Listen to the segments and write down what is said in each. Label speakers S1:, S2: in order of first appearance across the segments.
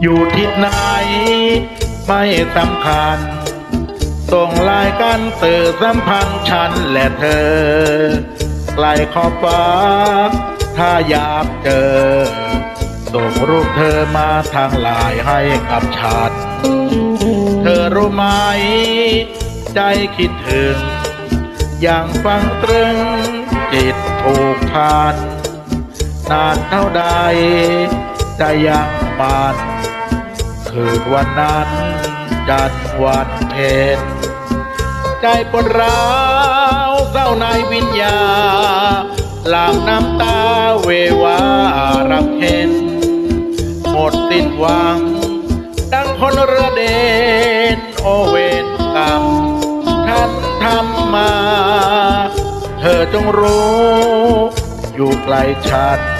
S1: อยู่ทิศไหน ไม่สำคัญ ส่งลายกันสื่อสัมพันธ์ฉันและเธอไกลขอบฟ้า ถ้าอยากเจอ ส่งรูปเธอมาทางไลายให้กับฉัน เธอรู้ไหม ใจคิดถึง อย่างฟังตรึงจิตผูกพันนานเท่าใดใจยังมัน คืนวันนั้นจันวันเพ็ญใจปวดร้าวเศร้าในวิญญาหลังน้ำตาเววารับเห็น หมดสิ้นหวัง ดังคนเรเดนโอเวนกรรมท่านทำมา เธอจงรู้ อยู่ไกลฉัน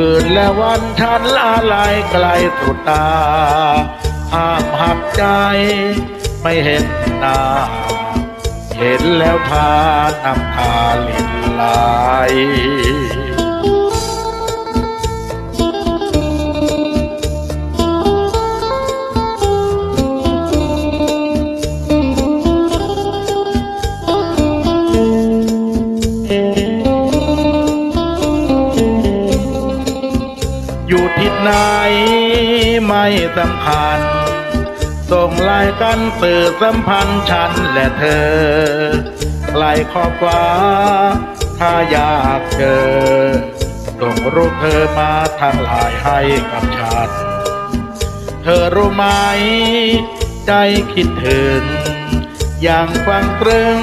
S1: คืนและวันฉันอะไรไกลสุดตา ห้ามหักใจไม่เห็นหน้า เห็นแล้วพานำตาลินไหล อยู่ที่ไหนไม่สำคัญ ส่งไลน์กันสื่อสัมพันธ์ฉันและเธอไกลขอบฟ้า ถ้าอยากเจอ ส่งรูปเธอมาทางไลน์ให้กับฉัน เธอรู้ไหม ใจคิดถึง อย่างฟังตรึง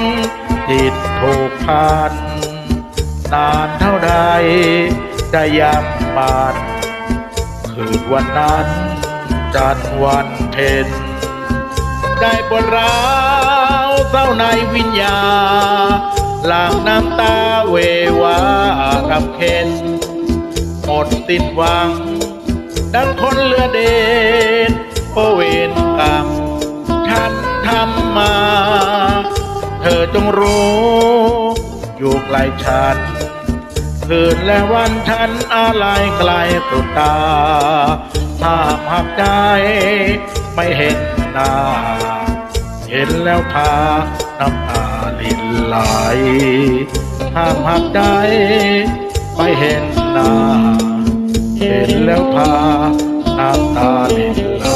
S1: จิตผูกพันนานเท่าใดจะยังบาน วันนั้นจันทร์วันเพ็ญได้ปวดร้าวเศร้าในวิญญาหลังน้ำตาเววากับเข็นหมดสิ้นหวัง ดังคนเรือเด่นโอเวนกรรมฉันทำมา เธอจงรู้ อยู่ไกลฉัน คืนและวันฉันอะไรไกลสุดตาห้ามหักใจไม่เห็นหน้า เห็นแล้วพาน้ำตาลินไหลห้ามหักใจไม่เห็นหน้า เห็นแล้วพาน้ำตาลินไหล